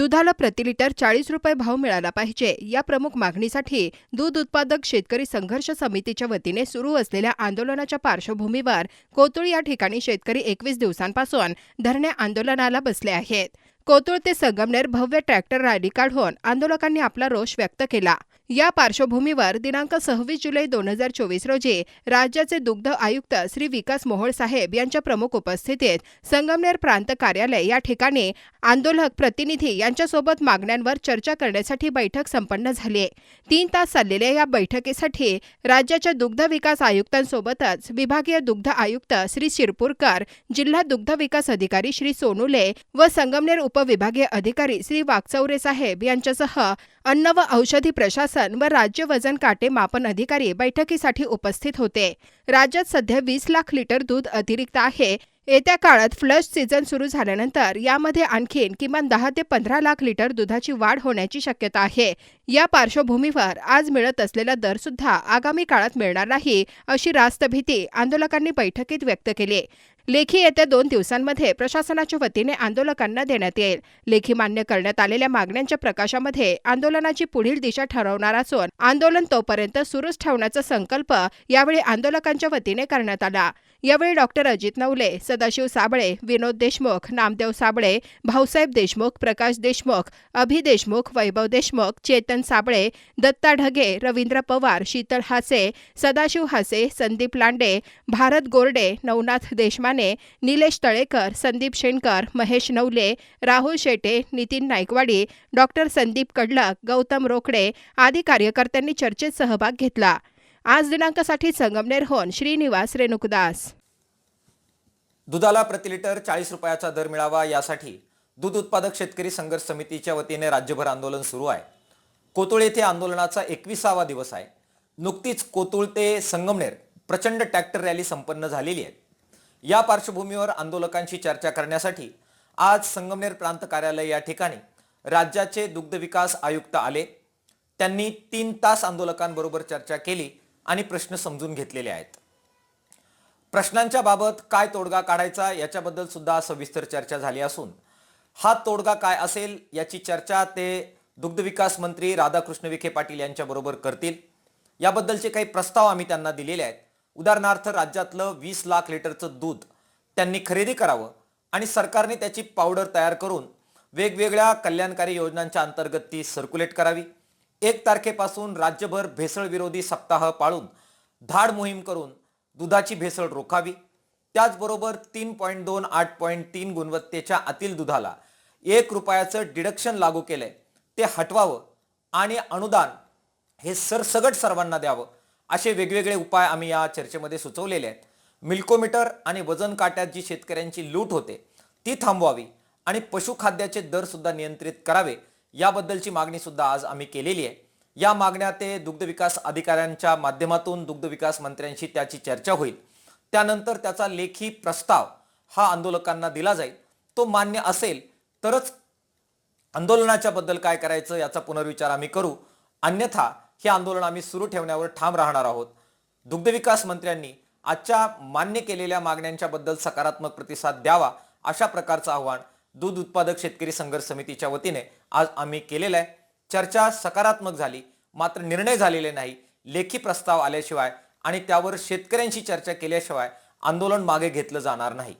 दुधाला प्रति लिटर चाळीस रुपये भाव मिळाला पाहिजे. या प्रमुख मागणीसाठी दूध उत्पादक शेतकरी संघर्ष समितीच्या वतीने सुरू असलेल्या आंदोलनाच्या पार्श्वभूमीवर कोतुळ या ठिकाणी शेतकरी एकवीस दिवसांपासून धरणे आंदोलनाला बसले आहेत. कोतुळ ते संगमनेर भव्य ट्रॅक्टर रॅली काढून आंदोलकांनी आपला रोष व्यक्त केला. या पार्श्वभूमीवर दिनांक सव्वीस जुलै दोन हजार चोवीस रोजी राज्याचे दुग्ध आयुक्त श्री विकास मोहोळ साहेब यांच्या प्रमुख उपस्थितीत संगमनेर प्रांत कार्यालय या ठिकाणी आंदोलक प्रतिनिधी यांच्यासोबत मागण्यांवर चर्चा करण्यासाठी बैठक संपन्न झाली. तीन तास चाललेल्या या बैठकीसाठी राज्याच्या दुग्ध विकास आयुक्तांसोबतच विभागीय दुग्ध आयुक्त श्री शिरपूरकर जिल्हा दुग्ध विकास अधिकारी श्री सोनुले व संगमनेर उपविभागीय अधिकारी श्री वाकचौरे साहेब यांच्यासह अन्न व औषधी प्रशासन व राज्य वजन काटे मापन अधिकारी बैठकीसाठी उपस्थित होते. राज्यात सध्या वीस लाख लिटर दूध अतिरिक्त आहे. येत्या काळात फ्लश सीझन सुरू झाल्यानंतर यामध्ये आणखीन किमान दहा ते पंधरा लाख लिटर दुधाची वाढ होण्याची शक्यता आहे. या पार्श्वभूमीवर आज मिळत असलेला दर सुद्धा आगामी काळात मिळणार नाही अशी रास्त भीती आंदोलकांनी बैठकीत व्यक्त केली. लेखी येत्या दोन दिवसांमध्ये प्रशासनाच्या वतीने आंदोलकांना देण्यात येईल. लेखी मान्य करण्यात आलेल्या मागण्यांच्या प्रकाशामध्ये आंदोलनाची पुढील दिशा ठरवणार असून आंदोलन तोपर्यंत सुरूच ठेवण्याचा संकल्प यावेळी आंदोलकांच्या वतीने करण्यात आला. यावेळी डॉक्टर अजित नवले सदाशिव साबळे विनोद देशमुख नामदेव साबळे भाऊसाहेब देशमुख प्रकाश देशमुख अभि देशमुख वैभव देशमुख चेतन साबळे दत्ता ढगे रवींद्र पवार शीतल हासे सदाशिव हासे संदीप लांडे भारत गोरडे नवनाथ देशमाने निलेश तळेकर संदीप शेणकर महेश नवले राहुल शेटे नितीन नायकवाडी डॉक्टर संदीप कडलक गौतम रोकडे आदी कार्यकर्त्यांनी चर्चेत सहभाग घेतला. आज दिनांकासाठी संगमनेरहून श्रीनिवास रेणुकदास. दुधाला प्रति लिटर चाळीस रुपयाचा दर मिळावा यासाठी दूध उत्पादक शेतकरी संघर्ष समितीच्या वतीने राज्यभर आंदोलन सुरू आहे. कोतुळ येथे आंदोलनाचा एकविसावा दिवस आहे. नुकतीच कोतुळ ते संगमनेर प्रचंड ट्रॅक्टर रॅली संपन्न झालेली आहे. या पार्श्वभूमीवर आंदोलकांशी चर्चा करण्यासाठी आज संगमनेर प्रांत कार्यालय या ठिकाणी राज्याचे दुग्ध विकास आयुक्त आले. त्यांनी तीन तास आंदोलकांबरोबर चर्चा केली. आणि प्रश्न समजून घेतलेले आहेत. प्रश्नांच्या बाबत काय तोडगा काढायचा याच्याबद्दल सुद्धा सविस्तर चर्चा झाली असून हा तोडगा काय असेल याची चर्चा ते दुग्धविकास मंत्री राधाकृष्ण विखे पाटील यांच्याबरोबर करतील. याबद्दलचे काही प्रस्ताव आम्ही त्यांना दिलेले आहेत. उदाहरणार्थ राज्यातलं वीस लाख लिटरचं दूध त्यांनी खरेदी करावं आणि सरकारने त्याची पावडर तयार करून वेगवेगळ्या कल्याणकारी योजनांच्या अंतर्गत ती सर्क्युलेट करावी. एक तारखेपासून राज्यभर भेसळ विरोधी सप्ताह पाळून धाड मोहीम करून दुधाची भेसळ रोखावी. त्याचबरोबर तीन पॉईंट दोन आठ पॉईंट तीन गुणवत्तेच्या आतील दुधाला एक रुपयाचं डिडक्शन लागू केलंय. ते हटवावं आणि अनुदान हे सरसगट सर्वांना द्यावं असे वेगवेगळे उपाय आम्ही या चर्चेमध्ये सुचवलेले आहेत. मिल्कोमीटर आणि वजन काट्यात जी शेतकऱ्यांची लूट होते ती थांबवावी आणि पशुखाद्याचे दर सुद्धा नियंत्रित करावे याबद्दलची मागणी सुद्धा आज आम्ही केलेली आहे. या मागण्या ते दुग्ध विकास अधिकाऱ्यांच्या माध्यमातून दुग्ध विकास मंत्र्यांशी त्याची चर्चा होईल. त्यानंतर त्याचा लेखी प्रस्ताव हा आंदोलकांना दिला जाईल. तो मान्य असेल तरच आंदोलनाच्या बद्दल काय करायचं याचा पुनर्विचार आम्ही करू. अन्यथा हे आंदोलन आम्ही सुरू ठेवण्यावर ठाम राहणार आहोत. दुग्धविकास मंत्र्यांनी आजच्या मान्य केलेल्या मागण्यांच्या बद्दल सकारात्मक प्रतिसाद द्यावा अशा प्रकारचं आव्हान दूध उत्पादक शेतकरी संघर्ष समितीच्या वतीने आज आम्ही केलेलं आहे चर्चा सकारात्मक झाली मात्र निर्णय झालेले नाही. लेखी प्रस्ताव आल्याशिवाय आणि त्यावर शेतकऱ्यांशी चर्चा केल्याशिवाय आंदोलन मागे घेतलं जाणार नाही.